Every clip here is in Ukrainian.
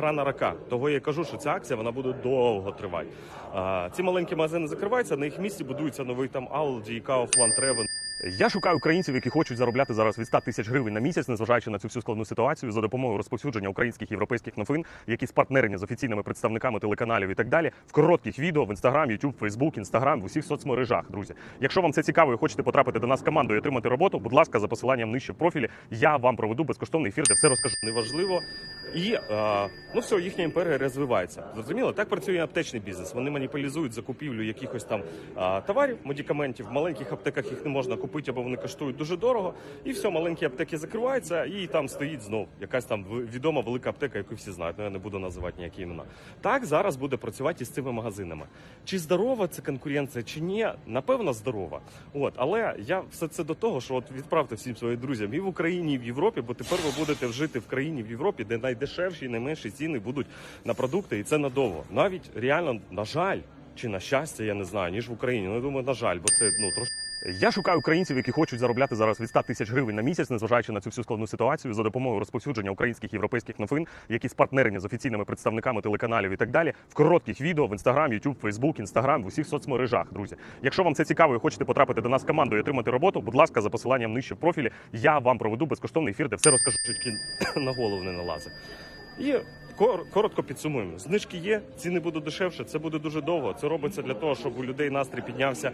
гра на рака. Того я кажу, що ця акція вона буде довго тривати. Ці маленькі магазини закриваються, на їх місці будується новий там Aldi, Kaufland, Reven. Я шукаю українців, які хочуть заробляти зараз від 100 тисяч гривень на місяць, незважаючи на цю всю складну ситуацію, за допомогою розповсюдження українських європейських новин, які спартнерені з офіційними представниками телеканалів і так далі, в коротких відео в Інстаграм, Ютуб, Фейсбук, Інстаграм, в усіх соцмережах, друзі. Якщо вам це цікаво і хочете потрапити до нас в команду і отримати роботу, будь ласка, за посиланням нижче в профілі. Я вам проведу безкоштовний ефір, де все розкажу. Неважливо. І е, ну все, їхня імперія розвивається. Зрозуміло, так працює аптечний бізнес. Вони маніпулізують закупівлю якихось там е, товарів, медикаментів. В маленьких аптеках їх не можна купити, або вони коштують дуже дорого. І все, маленькі аптеки закриваються, і там стоїть знов якась там відома велика аптека, яку всі знають. Ну я не буду називати ніякі імена. Так зараз буде працювати із цими магазинами. Чи здорова це конкуренція, чи ні? Напевно, здорова. От, але я все це до того, що от відправте всім своїм друзям і в Україні, і в Європі, бо тепер ви будете жити в країні в Європі, де найдешевші і найменші ціни будуть на продукти, і це надовго. Навіть реально, на жаль, чи на щастя, я не знаю, ніж в Україні. Ну я думаю, на жаль, бо це ну трошки. Я шукаю українців, які хочуть заробляти зараз від 100 тисяч гривень на місяць, незважаючи на цю всю складну ситуацію, за допомогою розповсюдження українських європейських новин, які спартнерені з офіційними представниками телеканалів і так далі, в коротких відео в Інстаграм, Ютуб, Фейсбук, Інстаграм, в усіх соцмережах, друзі. Якщо вам це цікаво і хочете потрапити до нас команду і отримати роботу, будь ласка, за посиланням нижче в профілі. Я вам проведу безкоштовний ефір, де все розкажу, чуть на голову не налазить. І коротко підсумуємо. Знижки є, ціни будуть дешевше. Це буде дуже довго. Це робиться для того, щоб у людей настрій піднявся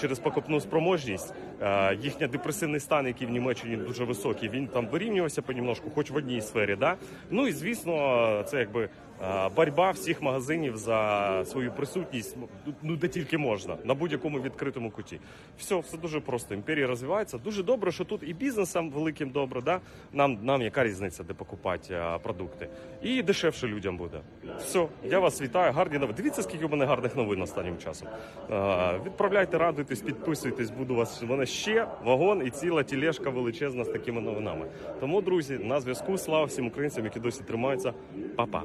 через покупну спроможність. А, їхній депресивний стан, який в Німеччині дуже високий, він там вирівнювався понемножку, хоч в одній сфері. Да? Ну і звісно, це якби. Боротьба всіх магазинів за свою присутність, ну де тільки можна, на будь-якому відкритому куті. Все, все дуже просто. Імперія розвивається. Дуже добре, що тут і бізнесам великим добре. Да? Нам, нам яка різниця, де покупати продукти. І дешевше людям буде. Все, я вас вітаю. Гарні новини. Дивіться, скільки у мене гарних новин останнім часом. Відправляйте, радуйтесь, підписуйтесь. Буду вас. У мене ще вагон і ціла тілешка величезна з такими новинами. Тому, друзі, на зв'язку. Слава всім українцям, які досі тримаються. Па-па.